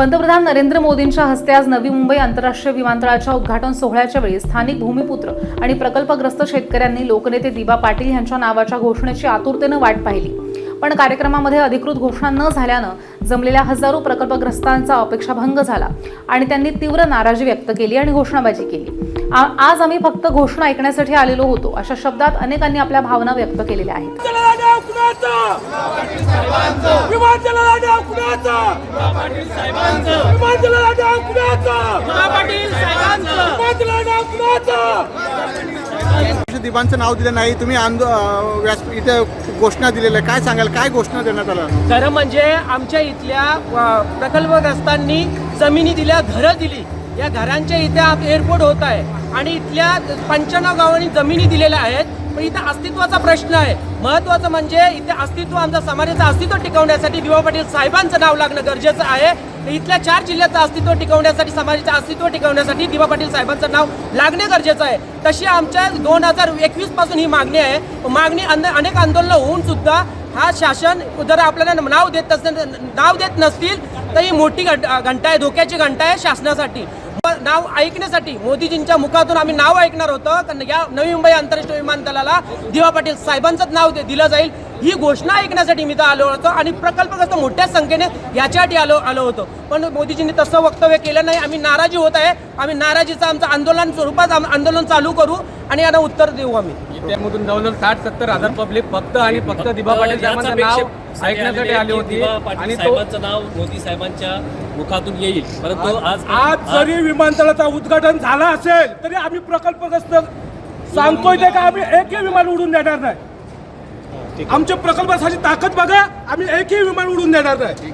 पंतप्रधान नरेंद्र मोदींच्या हस्ते आज नवी मुंबई आंतरराष्ट्रीय विमानतळाच्या उद्घाटन सोहळ्याच्या वेळी स्थानिक भूमिपुत्र आणि प्रकल्पग्रस्त शेतकऱ्यांनी लोकनेते दिबा पाटील यांच्या नावाच्या घोषणेची आतुरतेनं वाट पाहिली. पण कार्यक्रमामध्ये अधिकृत घोषणा न झाल्यानं जमलेल्या हजारो प्रकल्पग्रस्तांचा अपेक्षाभंग झाला आणि त्यांनी तीव्र नाराजी व्यक्त केली आणि घोषणाबाजी केली. आ- आज आम्ही फक्त घोषणा ऐकण्यासाठी आलेलो होतो अशा शब्दात अनेकांनी आपल्या भावना व्यक्त केलेल्या आहेत. कुणाचा? कुणाचा? कुणाचा? दिबांचं नाव दिलं नाही तुम्ही आंदो इथे घोषणा दिलेल्या आहे काय सांगाल? काय घोषणा देण्यात आलं खरं म्हणजे आमच्या इथल्या प्रकल्पग्रस्तांनी जमिनी दिल्या घरं दिली. या घरांच्या इथे आप- एअरपोर्ट होत आहे. आणि इथल्या पंच्याण्णव गावांनी जमिनी दिलेल्या आहेत. पण इथं अस्तित्वाचा प्रश्न आहे. महत्वाचं म्हणजे इथे अस्तित्व आमच्या समाजाचं अस्तित्व टिकवण्यासाठी दिवा पाटील साहेबांचं नाव लागणं गरजेचं आहे. इथल्या चार जिल्ह्याचं अस्तित्व टिकवण्यासाठी समाजाचं अस्तित्व टिकवण्यासाठी दिवा पाटील साहेबांचं नाव लागणे गरजेचं आहे. तशी आमच्या दोन हजार एकवीसपासून ही मागणी आहे. मागणी अन- अनेक आंदोलनं होऊन सुद्धा हा शासन जर आपल्याला नाव देत नसेल नाव देत नसतील तर ही मोठी घंटा आहे धोक्याची घंटा आहे शासनासाठी. नाव ऐकण्यासाठी मोदीजींच्या मुखातून आम्ही नाव ऐकणार होतं. कारण या नवी मुंबई आंतरराष्ट्रीय विमानतळाला दिवा पाटील साहेबांचंच नाव दे- दिलं जाईल. ही घोषणा ऐकण्यासाठी मी तर आलो होतो आणि प्रकल्पग्रस्त मोठ्या संख्येने याच्यासाठी आलो आलो होतो. पण मोदीजींनी तसं वक्तव्य केलं नाही. आम्ही नाराजी होत आहे. आम्ही नाराजीचं आमचं आंदोलन स्वरूपात आम- आंदोलन चालू करू. आणि यांना उत्तर देऊ आम्ही. त्यामधून जवळजवळ साठ सत्तर हजार पब्लिक फक्त आणि फक्त दिबा पाटील साहेबांचं नाव ऐकण्यासाठी आली होती आणि साहेबांचं नाव मोदी साहेबांच्या मुखातून येईल. परंतु आज आज जरी विमानतळाचा उद्घाटन झाला असेल तरी आम्ही प्रकल्पग्रस्त सांगतोय ते का आम्ही एकही विमान उडून देणार नाही? आमच्या प्रकल्पासाठी ताकद बघा आम्ही एकही विमान उडून देणार नाही.